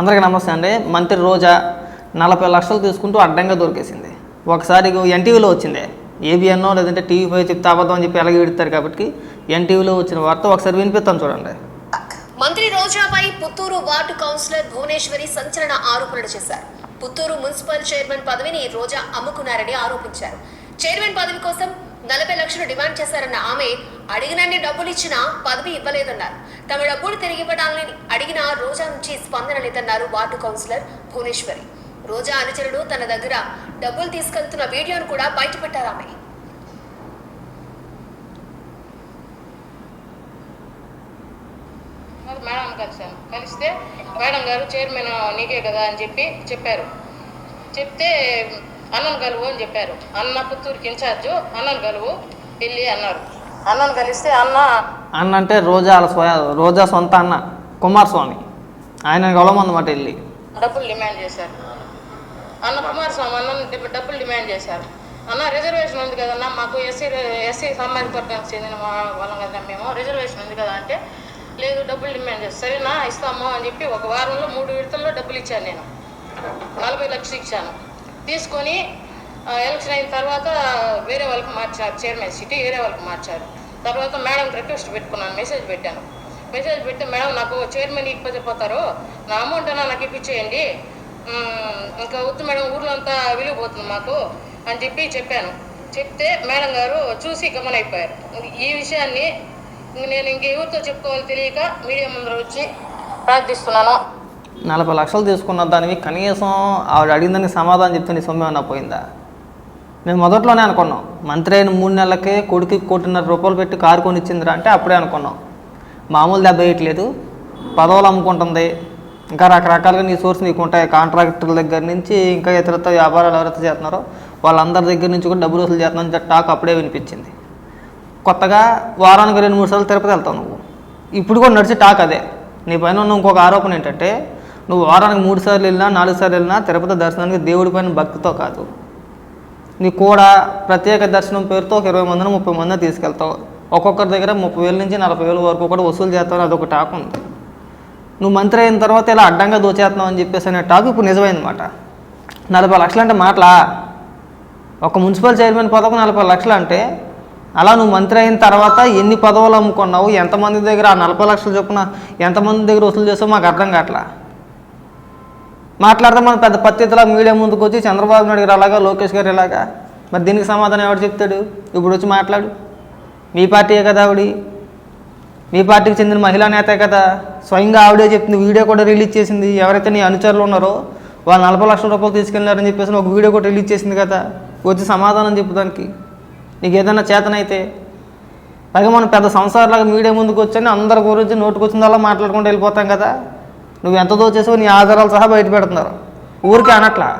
అందరికీ నమస్తే అండి. మంత్రి రోజా నలభై లక్షలు తీసుకుంటూ అడ్డంగా దొరికేసింది. ఒకసారి ఎన్టీవీలో వచ్చింది. ఏబిఎన్నో లేదంటే టీవీ ఫైవ్ చెప్తే అబద్ధం అని చెప్పి ఎలాగ విడతారు కాబట్టి ఎన్టీవీలో వచ్చిన వార్త ఒకసారి వినిపిస్తాం చూడండి. మంత్రి రోజాపై పుత్తూరు వార్డు కౌన్సిలర్ భువనేశ్వరి సంచలన ఆరోపణలు చేశారు. పుత్తూరు మున్సిపల్ చైర్మన్ పదవిని రోజా అమ్ముకున్నారని ఆరోపించారు. చైర్మన్ పదవి కోసం నలభై లక్షలు డిమాండ్ చేశారన్న ఆమె అడిగినన్ని డబ్బులు ఇచ్చినా పదవి ఇవ్వలేదన్నారు. తమ డబ్బులు తిరిగి ఇవ్వడాలని అడిగిన రోజా నుంచి స్పందన లేదన్నారు వార్డు కౌన్సిలర్ భువనేశ్వరి. రోజా అనుచరుడు తన దగ్గర డబ్బులు తీసుకెళ్తున్న వీడియోను కూడా బయటపెట్టారు ఆమె. మేడం కలిశాను కలిస్తే మేడం గారు చైర్మన్ నీకే కదా అని చెప్పి చెప్పారు. చెప్తే అన్నను కలువు అని చెప్పారు. అన్న పుత్తూరుకి ఇన్ఛార్జు అన్నను కలువు వెళ్ళి అన్నారు. అన్నను కలిస్తే అన్న అన్న అంటే రోజా స్వయ రోజా సొంత అన్న కుమారస్వామి. ఆయన గొలవమన్నమాట వెళ్ళి. డబ్బులు డిమాండ్ చేశారు. అన్న కుమారస్వామి అన్న డబ్బులు డిమాండ్ చేశారు. అన్న రిజర్వేషన్ ఉంది కదన్నా మాకు ఎస్సీ ఎస్సీ సామాజిక వర్గానికి చెందిన వాళ్ళం కదా మేము. రిజర్వేషన్ ఉంది కదా అంటే లేదు డబ్బులు డిమాండ్ చేస్తారు సరేనా ఇస్తాము అని చెప్పి ఒక వారంలో మూడు విడతల్లో డబ్బులు ఇచ్చాను నేను. నలభై లక్షలు ఇచ్చాను. తీసుకొని ఎలక్షన్ అయిన తర్వాత వేరే వాళ్ళకి మార్చారు. చైర్మన్ సిటీ వేరే వాళ్ళకి మార్చారు. తర్వాత మేడం రిక్వెస్ట్ పెట్టుకున్నాను మెసేజ్ పెట్టాను. మెసేజ్ పెట్టి మేడం నాకు చైర్మన్ ఇప్పకపోతారు నా అమౌంట్ అన్నా నాకు ఇప్పించేయండి. ఇంకా వద్దు మేడం ఊర్లో అంతా విలువపోతుంది మాకు అని చెప్పి చెప్పాను. చెప్తే మేడం గారు చూసి గమనైపోయారు. ఈ విషయాన్ని నేను ఇంక ఎవరితో చెప్పుకోవాలో తెలియక మీడియా ముందర వచ్చి ప్రార్థిస్తున్నాను. నలభై లక్షలు తీసుకున్న దానికి కనీసం ఆవిడ అడిగిన దానికి సమాధానం చెప్తే నీ సొమ్మే అన్న పోయిందా? మేము మొదట్లోనే అనుకున్నాం. మంత్రి అయిన మూడు నెలలకే కొడుకు కోటిన్నర రూపాయలు పెట్టి కారు కొనిచ్చిందిరా అంటే అప్పుడే అనుకున్నాం. మామూలు దెబ్బ వేయట్లేదు. పదవులు అమ్ముకుంటుంది. ఇంకా రకరకాలుగా నీ సోర్స్ నీకు ఉంటాయి. కాంట్రాక్టర్ల దగ్గర నుంచి ఇంకా ఇతరత వ్యాపారాలు ఎవరైతే చేస్తున్నారో వాళ్ళందరి దగ్గర నుంచి కూడా డబ్బులు వసూలు చేస్తున్నాను టాక్ అప్పుడే వినిపించింది. కొత్తగా వారానికి రెండు మూడు సార్లు తిరుపతి వెళ్తావు నువ్వు. ఇప్పుడు కూడా నడిచే టాక్ అదే. నీ పైన ఉన్న ఇంకొక ఆరోపణ ఏంటంటే నువ్వు వారానికి మూడు సార్లు వెళ్ళినా నాలుగు సార్లు వెళ్ళినా తిరుపతి దర్శనానికి దేవుడి పైన భక్తితో కాదు. నీ కూడా ప్రత్యేక దర్శనం పేరుతో ఒక ఇరవై మందిని ముప్పై మందిని తీసుకెళ్తావు. ఒక్కొక్కరి దగ్గర ముప్పై వేల నుంచి నలభై వేల వరకు కూడా వసూలు చేస్తావు అదొక టాక్ ఉంది. నువ్వు మంత్రి అయిన తర్వాత ఇలా అడ్డంగా దోచేస్తున్నావు అని చెప్పేసి అనే టాక్ ఇప్పుడు నిజమైందన్నమాట. నలభై లక్షలు అంటే మాటలా? ఒక మున్సిపల్ చైర్మన్ పదవి నలభై లక్షలు అంటే అలా నువ్వు మంత్రి అయిన తర్వాత ఎన్ని పదవులు అమ్ముకున్నావు ఎంతమంది దగ్గర ఆ నలభై లక్షలు చొప్పున ఎంతమంది దగ్గర వసూలు చేసావు మాకు అర్థం కావట్లా? మాట్లాడితే మన పెద్ద పత్రికలా మీడియా ముందుకు వచ్చి చంద్రబాబు నాయుడు గారు అలాగా లోకేష్ గారు ఇలాగా. మరి దీనికి సమాధానం ఎవడు చెప్తాడు? ఇప్పుడు వచ్చి మాట్లాడు. మీ పార్టీయే కదా ఆవిడ? మీ పార్టీకి చెందిన మహిళా నేతే కదా. స్వయంగా ఆవిడే చెప్తుంది వీడియో కూడా రిలీజ్ చేసింది. ఎవరైతే నీ అనుచరులు ఉన్నారో వాళ్ళు నలభై లక్షల రూపాయలు తీసుకెళ్ళారని చెప్పేసి ఒక వీడియో కూడా రిలీజ్ చేసింది కదా. వచ్చి సమాధానం చెప్పడానికి నీకు ఏదైనా చేతనైతే. పైగా మనం పెద్ద సంసారాలాగా మీడియా ముందుకు వచ్చని అందరి గురించి నోటుకొచ్చిందల్లా మాట్లాడుకుంటూ వెళ్ళిపోతాం కదా. నువ్వు ఎంత దోచేసావు నీ ఆధారాలు సహా బయట పెడుతున్నారు. ఊరికే అనట్లా.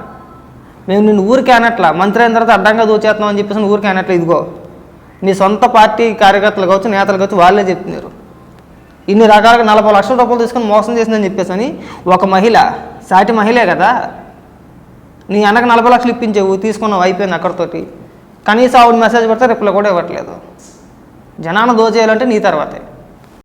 మేము నిన్ను ఊరికే అనట్లా. మంత్రి అయిన తర్వాత అడ్డంగా దోచేస్తున్నావు అని చెప్పేసి ఊరికే అనట్లా. ఇదిగో నీ సొంత పార్టీ కార్యకర్తలు కావచ్చు నేతలు కావచ్చు వాళ్ళే చెప్తున్నారు. ఇన్ని రకాలుగా నలభై లక్షల రూపాయలు తీసుకొని మోసం చేసిందని చెప్పేసి అని ఒక మహిళ సాటి మహిళే కదా నీ అన్నకు నలభై లక్షలు ఇప్పించావు తీసుకున్నావు అయిపోయింది అక్కడితోటి. కనీసం ఆవిడ మెసేజ్ పెడితే రిప్లై కూడా ఇవ్వట్లేదు. జనాన్ని దోచేయాలంటే నీ తర్వాతే.